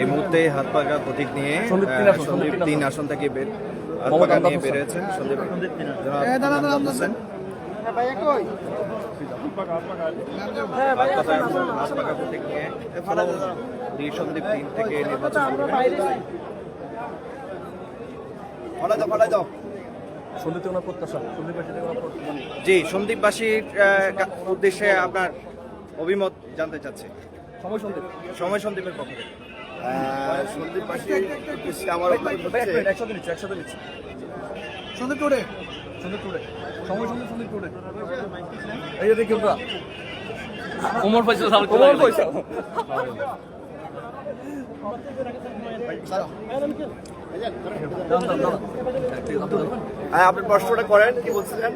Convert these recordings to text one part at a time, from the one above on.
এই মুহূর্তে হাত পাকা প্রতীক নিয়ে সন্দীপ তিন আসন, থেকে বের হাত পাকা নিয়ে বেরিয়েছেন সন্দীপ হোসেন। সন্দীপ তিন থেকে নির্বাচন। জি সন্দীপবাসীর উদ্দেশ্যে আপনার অভিমত জানতে চাচ্ছি। সময় সন্দীপ। সময় সন্দীপের পক্ষে উদ্দেশ্যে আমার একসাথে নিচ্ছি একসাথে নিচ্ছি সন্দীপ টুডে সন্দীপ টুডে সময় সন্দীপ সন্দীপ টুডে এই যে দেখি উমর ফয়সাল সাহেব ওমর পয়সা। হ্যাঁ আপনি প্রশ্নটা করেন কি বলছিলেন?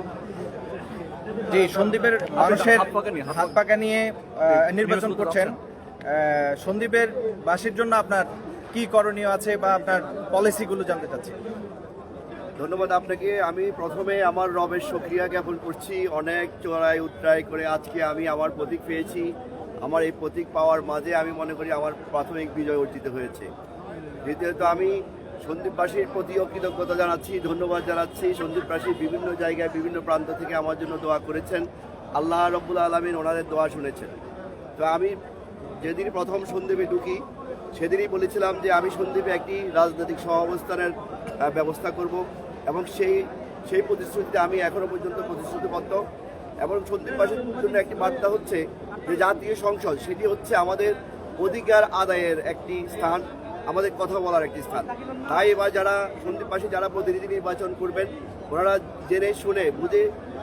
জি সন্দীপের মানুষের হাত পাকা নিয়ে, নির্বাচন করছেন। সন্দীপের বাসীর জন্য আপনার কি করণীয় আছে বা আপনার পলিসিগুলো জানতে চাচ্ছি। ধন্যবাদ আপনাকে। আমি প্রথমে আমার রবের সক্রিয়া জ্ঞাপন করছি। অনেক চড়াই উত্তরাই করে আজকে আমি আমার প্রতীক পেয়েছি। আমার এই প্রতীক পাওয়ার মাঝে আমি মনে করি আমার প্রাথমিক বিজয় অর্জিত হয়েছে। দ্বিতীয়ত আমি সন্দীপবাসীর প্রতিও কৃতজ্ঞতা জানাচ্ছি, ধন্যবাদ জানাচ্ছি। সন্দীপবাসী বিভিন্ন জায়গায়, বিভিন্ন প্রান্ত থেকে আমার জন্য দোয়া করেছেন। আল্লাহ রব্বুল আলমিন ওনাদের দোয়া শুনেছেন। তো আমি যেদিন প্রথম সন্দীপে ঢুকি, সেদিনই বলেছিলাম যে আমি সন্দীপে একটি রাজনৈতিক সহাবস্থানের ব্যবস্থা করব এবং সেই সেই প্রতিশ্রুতিতে আমি এখনও পর্যন্ত প্রতিশ্রুতিবদ্ধ। এবং সন্দীপবাসীর জন্য একটি বার্তা হচ্ছে যে জাতীয় সংসদ, সেটি হচ্ছে আমাদের অধিকার আদায়ের একটি স্থান, আমাদের কথা বলার একটি স্থান। তাই এবার যারা সন্দীপবাসী, যারা প্রতিনিধি নির্বাচন করবেন, ওনারা জেনে শুনে বুঝে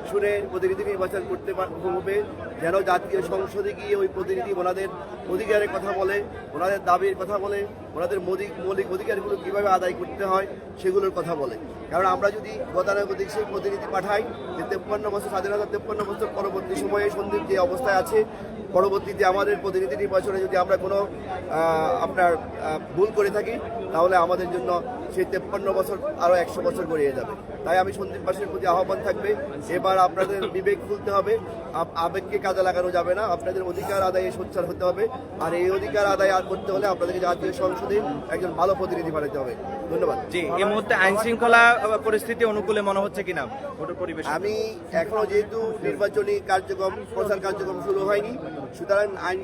শুনে প্রতিনিধি নির্বাচন করতে হবে। যেন জাতীয় সংসদে গিয়ে ওই প্রতিনিধি ওনাদের অধিকারের কথা বলে, ওনাদের দাবির কথা বলে, ওনাদের মৌলিক মৌলিক অধিকারগুলো কীভাবে আদায় করতে হয় সেগুলোর কথা বলে। কারণ আমরা যদি গতানুগতিক সেই প্রতিনিধি পাঠাই, যে তেপ্পান্ন বছর, স্বাধীনতা তেপ্পান্ন বছর পরবর্তী সময়ে সন্দীপ যে অবস্থায় আছে, পরবর্তীতে আমাদের প্রতিনিধি নির্বাচনে যদি আমরা কোনো আপনার ভুল করে থাকি, তাহলে আমাদের জন্য সেই তেপ্পান্ন বছর আরও একশো বছর গড়িয়ে যাবে। তাই আমি সন্দীপবাসীর প্রতি আহ্বান থাকবে, এবার আপনাদের বিবেক খুলতে হবে। আবেগকে কাজে লাগানো যাবে না। আপনাদের অধিকার আদায়ে সোচ্চার হতে হবে। আর এই অধিকার আদায় আর করতে হলে আপনাদেরকে জাতীয় সংসদে একজন ভালো প্রতিনিধি বানাতে হবে। ধন্যবাদ। জি এই মুহূর্তে আইন শৃঙ্খলা পরিস্থিতি অনুকূলে মনে হচ্ছে কিনা? ভোটের পরিবেশ আমি এখনও যেহেতু নির্বাচনী কার্যক্রম প্রচার কার্যক্রম শুরু হয়নি। সুতরাং আইন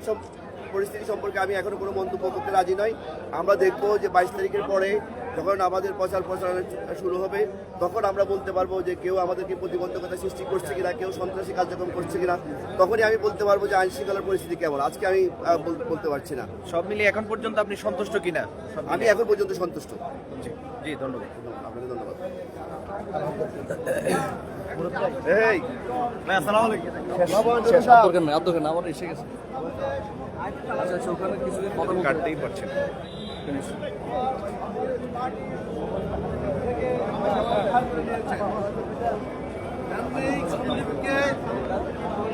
পরিস্থিতি সম্পর্কে আমি এখনও কোনো মন্তব্য করতে রাজি নই। আমরা দেখব যে বাইশ তারিখের পরে যখন আমাদের প্রচার প্রচারণা শুরু হবে তখন আমরা বলতে পারব যে কেউ আমাদেরকে প্রতিবন্ধকতা সৃষ্টি করছে কিনা কেউ সন্ত্রাসী কার্যক্রম করছে কিনা তখনই আমি বলতে পারব যে আইন শৃঙ্খলার পরিস্থিতি কেমন। আজকে আমি বলতে পারছি না। সব মিলিয়ে এখন পর্যন্ত আপনি সন্তুষ্ট কিনা? আমি এখন পর্যন্ত সন্তুষ্ট। জি, জি ধন্যবাদ। আপনাকে ধন্যবাদ। এই আসসালামু আলাইকুম। শেষ আমার এসে গেছে। আচ্ছা আচ্ছা ওখানে কিছুদিন কথা বলতে কাটতেই পারছেন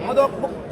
মাদক মুক্ত